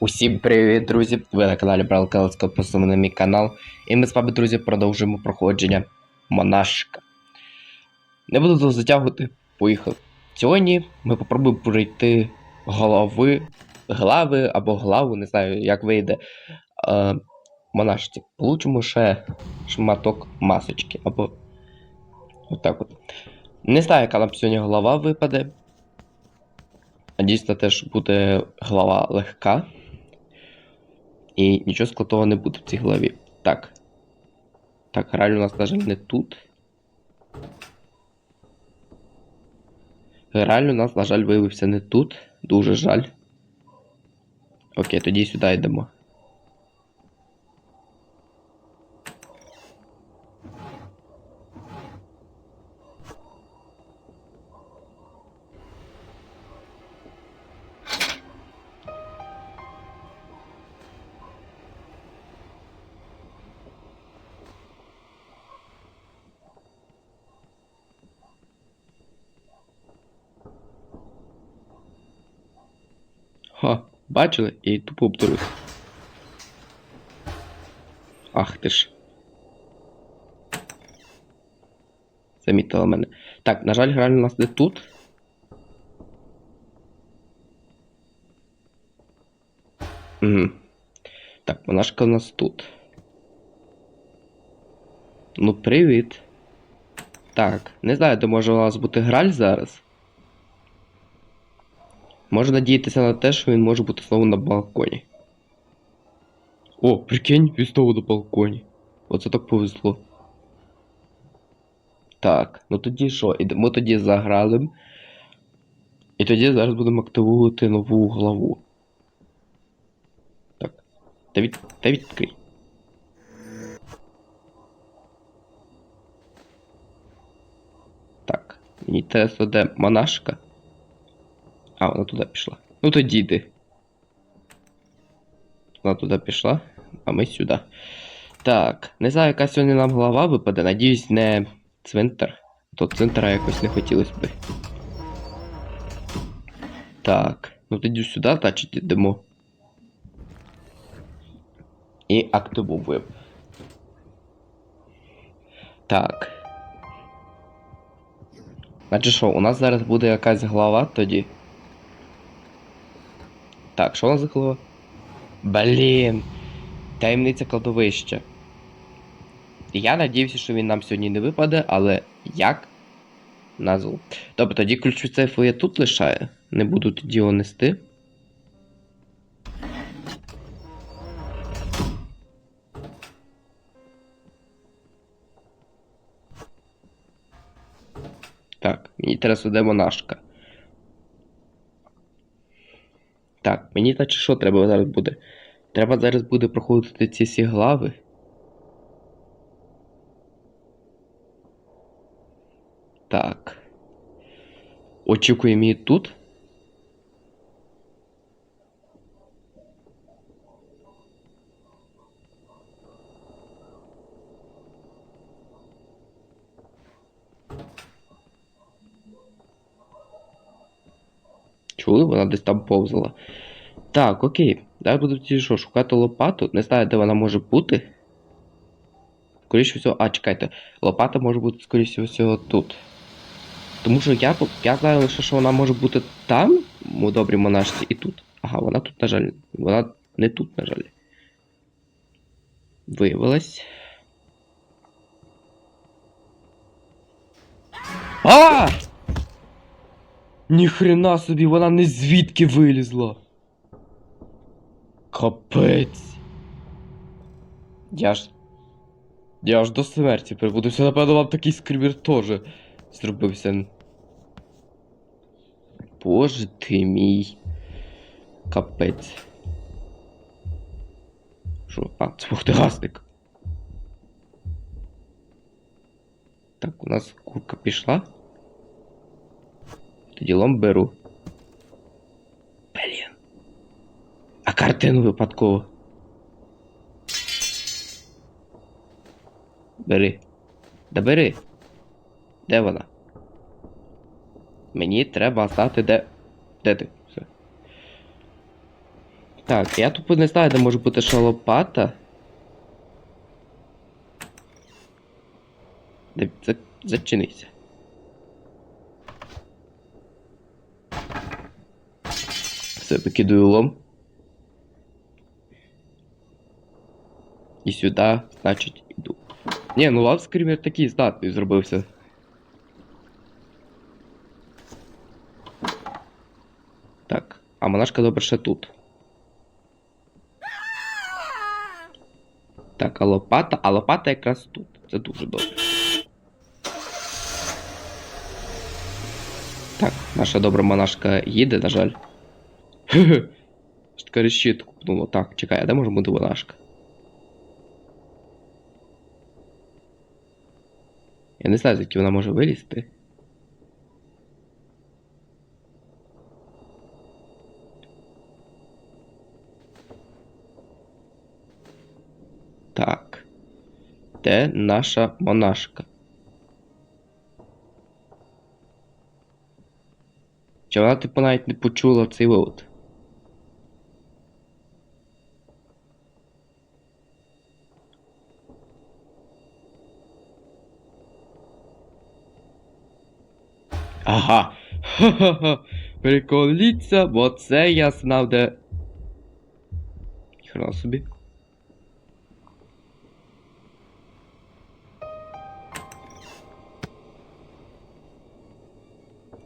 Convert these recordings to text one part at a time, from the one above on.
Усім привіт, друзі! Ви на каналі Брал Калицького, посилили на мій канал. І ми з вами, друзі, продовжуємо проходження Монашка. Не буду довго затягувати, поїхали. Сьогодні ми попробуємо пройти голови, глави або главу, не знаю, як вийде е, монашці. Получимо ще шматок масочки, або отак от. Не знаю, яка нам сьогодні голова випаде. Надіюсь на те, що буде глава легка. І нічого складного не буде в цій главі. Так. Так, граль у нас, на жаль, не тут. Реально у нас, на жаль, виявився не тут. Дуже жаль. Окей, тоді сюди йдемо. Ха, бачили? І тупо обдурили. Ах ти ж. Замітила мене. Так, на жаль, реально у нас не тут. Угу. Так, монашка у нас тут. Ну, привіт. Так, не знаю, де може у нас бути граль зараз. Можна надіятися на те, що він може бути знову на балконі. О, прикинь, він знову на балконі. Оце так повезло. Так, ну тоді що? Ідемо тоді за гралем. І тоді зараз будемо активувати нову главу. Так. Та від... Та відкрий. Так. Мені інтересно, де монашка. А, вона туди пішла. Ну тоді йди. Вона туди пішла, а ми сюди. Так, не знаю, яка сьогодні нам голова випаде. Надіюсь, не цвинтар. То цвинтара якось не хотілося би. Так, ну тоді сюди, значить, йдемо. І активуємо. Так. Значить що, у нас зараз буде якась глава тоді. Так, що у нас за голова? Блін. Таємниця кладовища. Я надіявся, що він нам сьогодні не випаде, але як? Назву. Добре, тоді ключ від сейфу я тут лишаю. Не буду тоді його нести. Так, мені треба сюди монашка. Так, мені значить що треба зараз буде? Треба зараз буде проходити ці всі глави. Так. Очікуємо її тут. Вона десь там повзала. Так, окей. Давай буду тоді що, шукати лопату. Не знаю, де вона може бути. Скоріше всього. А, чекайте. Лопата може бути, скоріше всього, тут. Тому що я, я знаю лише, що вона може бути там, у добрій монашці, і тут. Ага, вона тут, на жаль. Вона не тут, на жаль. Виявилась. А! Ніхрена собі, вона не звідки вилізла. Капець. Я ж. Я аж до смерті прибудувся, напевно, вам такий скрібер теж зробився. Боже ти мій. Капець. Що? А, це вогнегасник. Так, у нас курка пішла. Тоді лом беру. Блін. А картину випадково. Бери. Да бери. Де вона? Мені треба знати, де. Де ти? Все. Так, я тупо не знаю, де може бути ще лопата. Де за... зачинися. Все, викидую лом. І сюди, значить, іду. Ні, ну лав скример такий здатний зробився. Так, а монашка добре ще тут. Так, а лопата, а лопата якраз тут. Це дуже добре. Так, наша добра монашка їде, на жаль. Що таке решітку купнуло. Так, чекай, а де може бути монашка? Я не знаю, звідки вона може вилізти. Так. Де наша монашка? Чи вона типу навіть не почула цей вивод? Ага. Ха-ха-ха. Приколіться, бо це я знав, де. Хрена собі.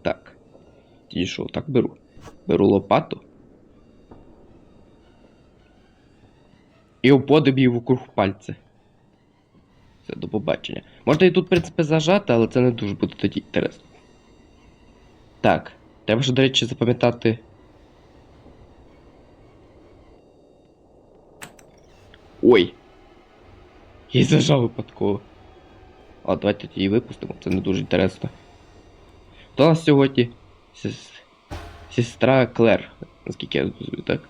Так. І що, так беру. Беру лопату. І обводив її вокруг пальця. Все, до побачення. Можна і тут, в принципі, зажати, але це не дуже буде тоді інтересно. Так. Треба ж, до речі, запам'ятати. Ой. Я зажав випадково. А, давайте її випустимо, це не дуже інтересно. Хто у нас сьогодні? Сес... Сестра Клер, наскільки я розумію, так?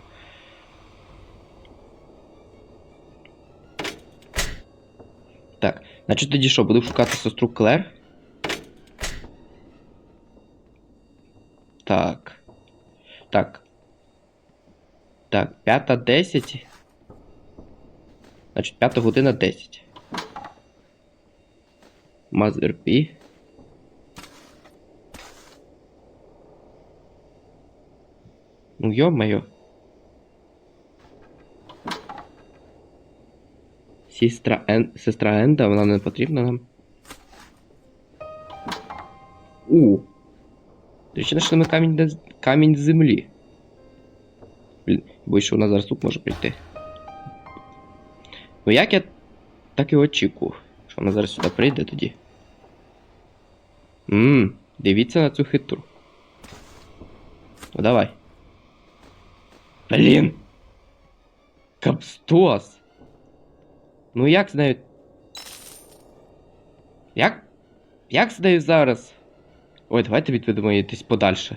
Так, значить тоді що, буду шукати сестру Клер? Так. Так. Так, п'ята десять. Значить, п'ята година десять. Mother P. Ну, ё-моё. Сестра Ен... Сестра Енда, вона не потрібна нам. У. Речі, знайшли ми камінь, камінь землі. Бо що вона зараз тут може прийти. Ну як я так і очікував, що вона зараз сюди прийде тоді. Ммм, дивіться на цю хитру. Ну давай. Блін! Капстос! Ну як з нею. Як? Як з нею зараз? Ой, давайте відведемо її десь подальше.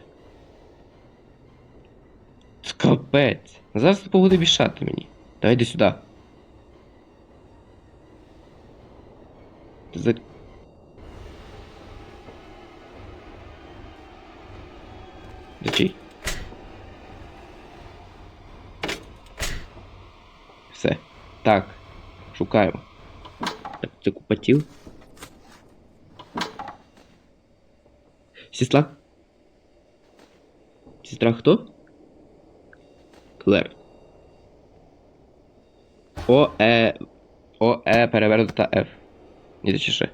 Капець. Зараз це буде мішати мені. Давай йди сюди. За... Зачий. Все. Так. Шукаємо. Це купатів. Сестра? Сестра хто? Клер. О, Е. О, Е, перевернута Ф. Ні, точніше.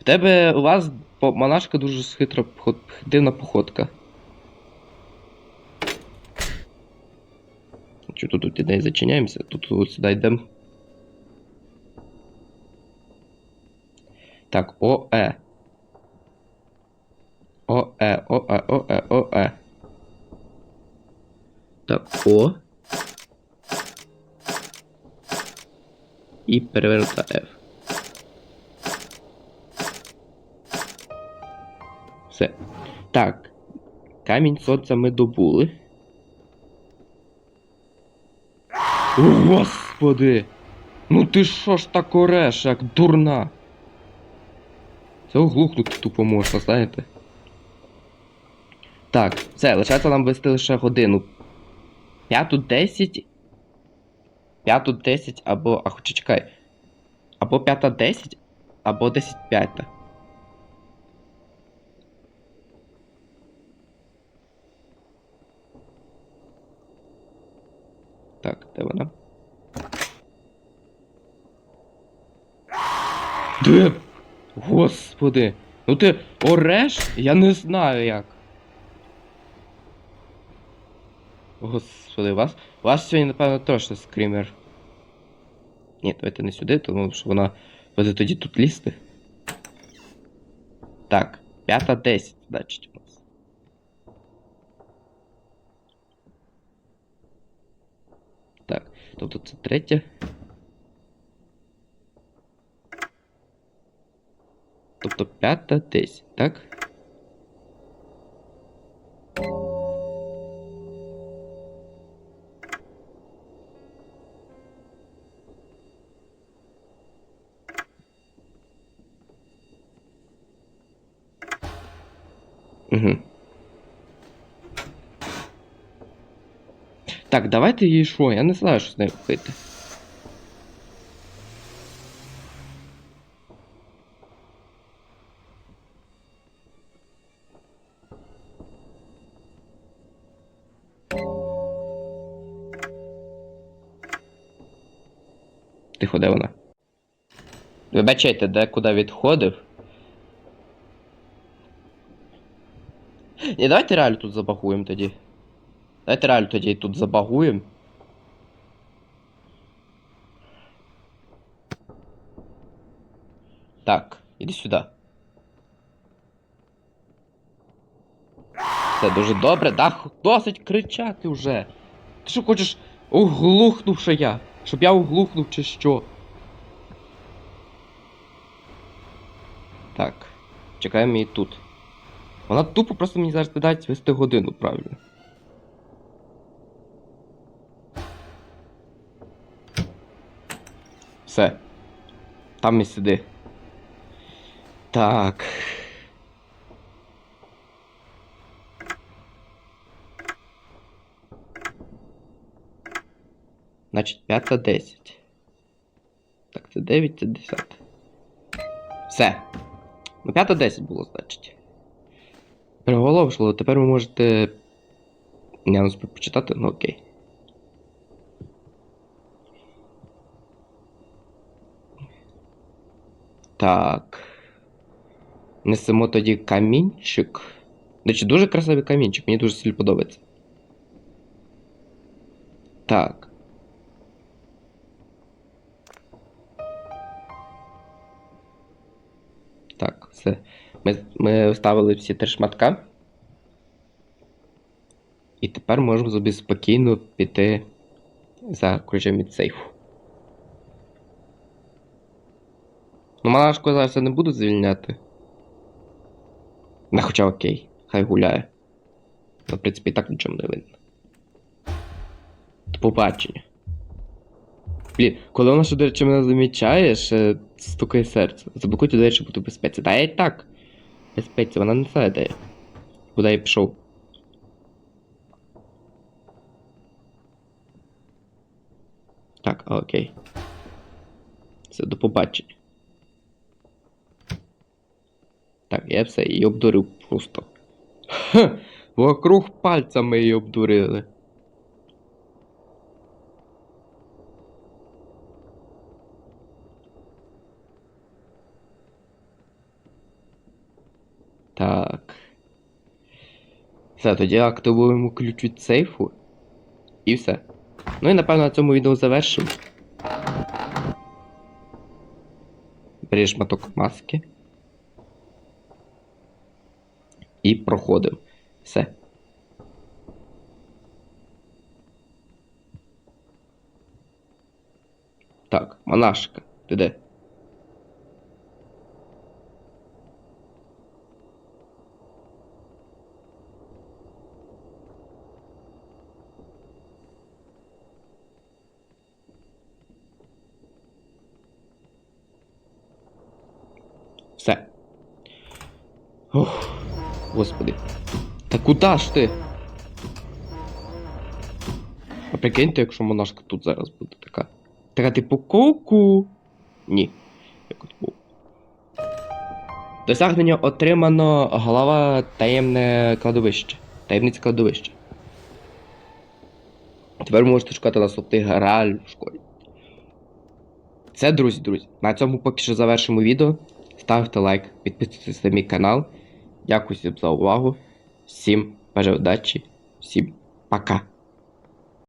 В тебе у вас монашка дуже хитра дивна походка. Що тут тут не зачиняємося? Тут от сюди йдемо. Так, ОЕ. ОЕ, ОЕ, ОЕ, ОЕ. Так, О. І перевернута F. Все. Так. Камінь сонця ми добули. Господи! Ну ти що ж так ореш, як дурна? Це оглухнути тупо можна, знаєте? Так, все, лишається нам вести лише годину. П'яту десять. П'яту десять або. А хоча чекай. Або п'ята десять, або десять п'ята. Так, де вона? Де? Господи. Ну ти ореш? Я не знаю як. Господи, у вас. У вас сьогодні, напевно, точно скрімер. Ні, давайте не сюди, тому що вона буде тоді тут лізти. Так, п'ята десять, значить у нас. Так, тобто це третя. Тобто п'ята десять, так? Угу. Так, давайте їй що? Я не знаю, що з нею робити. Тихо, де вона? Вибачайте, де куди відходив? Ні, давайте реально тут забагуємо тоді. Давайте реально тоді тут забагуємо. Так, іди сюди. Це дуже добре, да, досить кричати вже. Ти що хочеш оглухнувши я? Щоб я оглухнув чи що? Так, чекаємо її тут. Вона тупо просто мені зараз дасть вести годину, правильно. Все. Там і сиди. Так. Значить, п'ята десять. Так, це 9, це 10. Все. Ну, п'ята 10 було, значить. Переголовшло, тепер ви можете. Я не успів почитати, ну окей. Так. Несемо тоді камінчик. Речі, дуже красивий камінчик, мені дуже сильно подобається. Так. Так, все. Ми, ми вставили всі три шматка. І тепер можемо собі спокійно піти за ключем від сейфу. Ну, малашку зараз я не буду звільняти. Не хоча окей, хай гуляє. Ну, в принципі, так нічого не видно. До побачення. Блін, коли вона ще, до речі, мене замічає, ще стукає серце. Заблокуйте двері, щоб в безпеці. Та я і так. Безпеці, вона не знає, де я. Куди я пішов. Так, окей. Все, до побачення. Так, я все, її обдурив просто. Ха! Вокруг пальця ми її обдурили. Так. Все, тоді активуємо ключ від сейфу. І все. Ну і напевно на цьому відео завершимо. Бери шматок маски. І проходимо. Все. Так, монашка, ти де? Все. Ох, господи. Та куда ж ти? А прикиньте, якщо монашка тут зараз буде така. Така типу ку-ку. Ні. Досягнення отримано голова таємне кладовище. Таємниця кладовище. Тепер можете шукати наступний граль в школі. Це, друзі, друзі. На цьому поки що завершимо відео. Ставте лайк, підписуйтесь на мій канал. Дякую всім за увагу. Всім удачі. Всім пока.